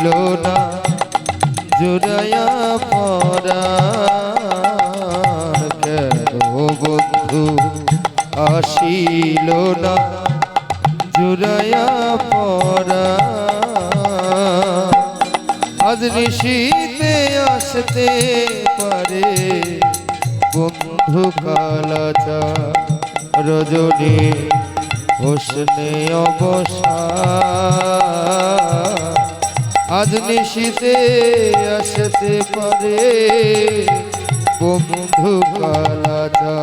আসিল না, জুড়াইয়া পরা বন্ধু? আসিল না, জুড়াইয়া পরা আজ নিশীতে আসতে পারে বন্ধু কালাচা, রজনী, হোসনে অবসা। আজ নিশীতে আসতে পারে বন্ধু কালাচা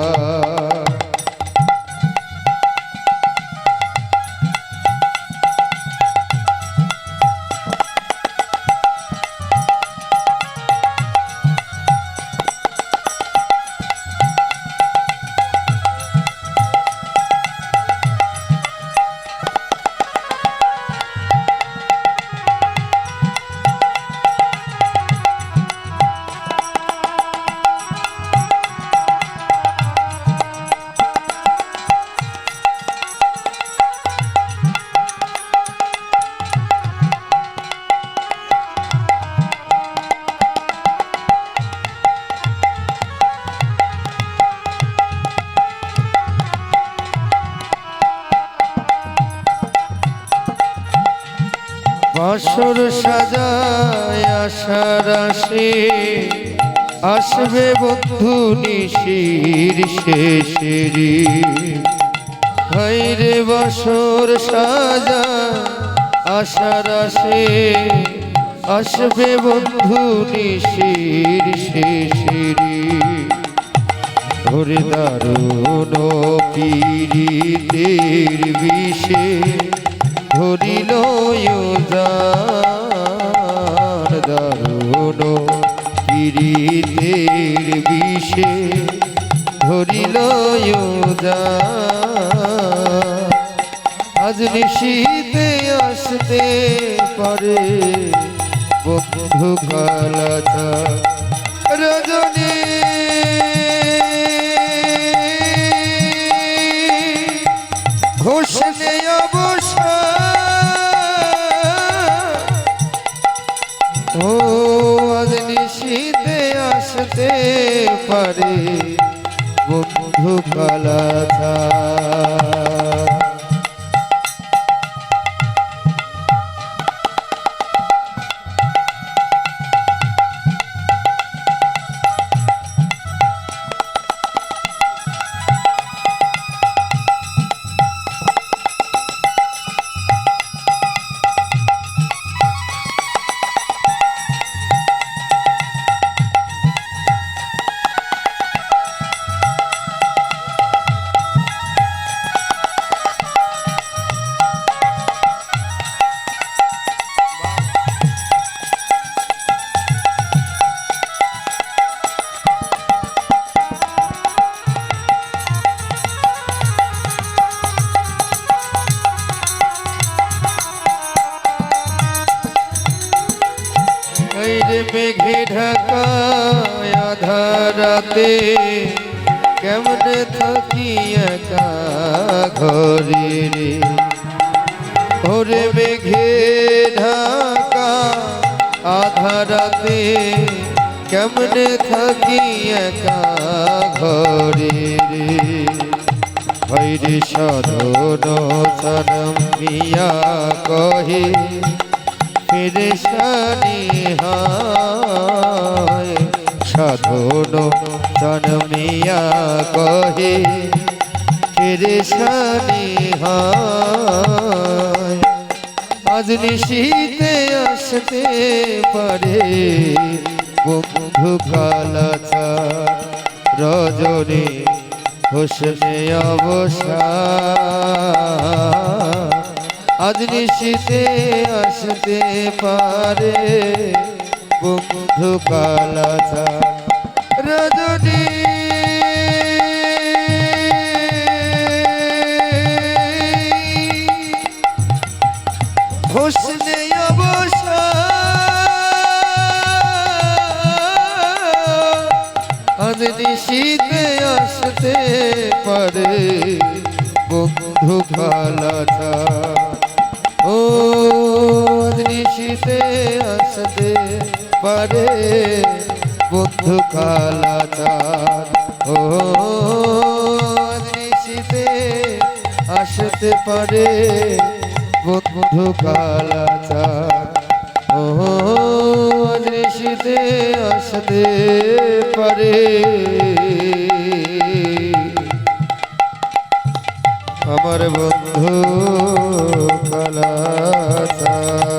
বাসর সাজায় আশার আসে আসবে বন্ধু নিশির শেষেরি হাইরে বাসর সাজা আশার আসে আসবে বন্ধু নিশির শেষেরি ধরে দারুণ পীড়িতের বিষে ধরিল দারুণ পীড়িতের বিষে ধরিল আজ নিশীতে আসতে পারে বন্ধু রজনী ও আজ নিশীতে আসতে পারে বন্ধু কালাচা মেঘে ঢাকা আধারাতে কেমনে থাকি একা ঘরে রে ওরে মেঘে ঢাকা আধারাতে কেমনে থাকি একা ঘরে রে। সনম মিয়া কহে ফিরে শানি হয়। সাধন জনমিয়া কহে ফিরে শানি হয়। আজ নিশীতে আসতে পারে বন্ধু কালাচা রজনী, হোসনে অবসা। আজ নিশীতে আসতে পারে বন্ধু কালাচা রজনী। হোসনে অবসা আজ আসতে পারে বন্ধু নিশিতে আসতে পারে বন্ধু কালাচার ও নিশিতে আসতে পারে বন্ধু কালাচার ও নিশিতে আসতে পারে। আমার বন্ধু কালাচার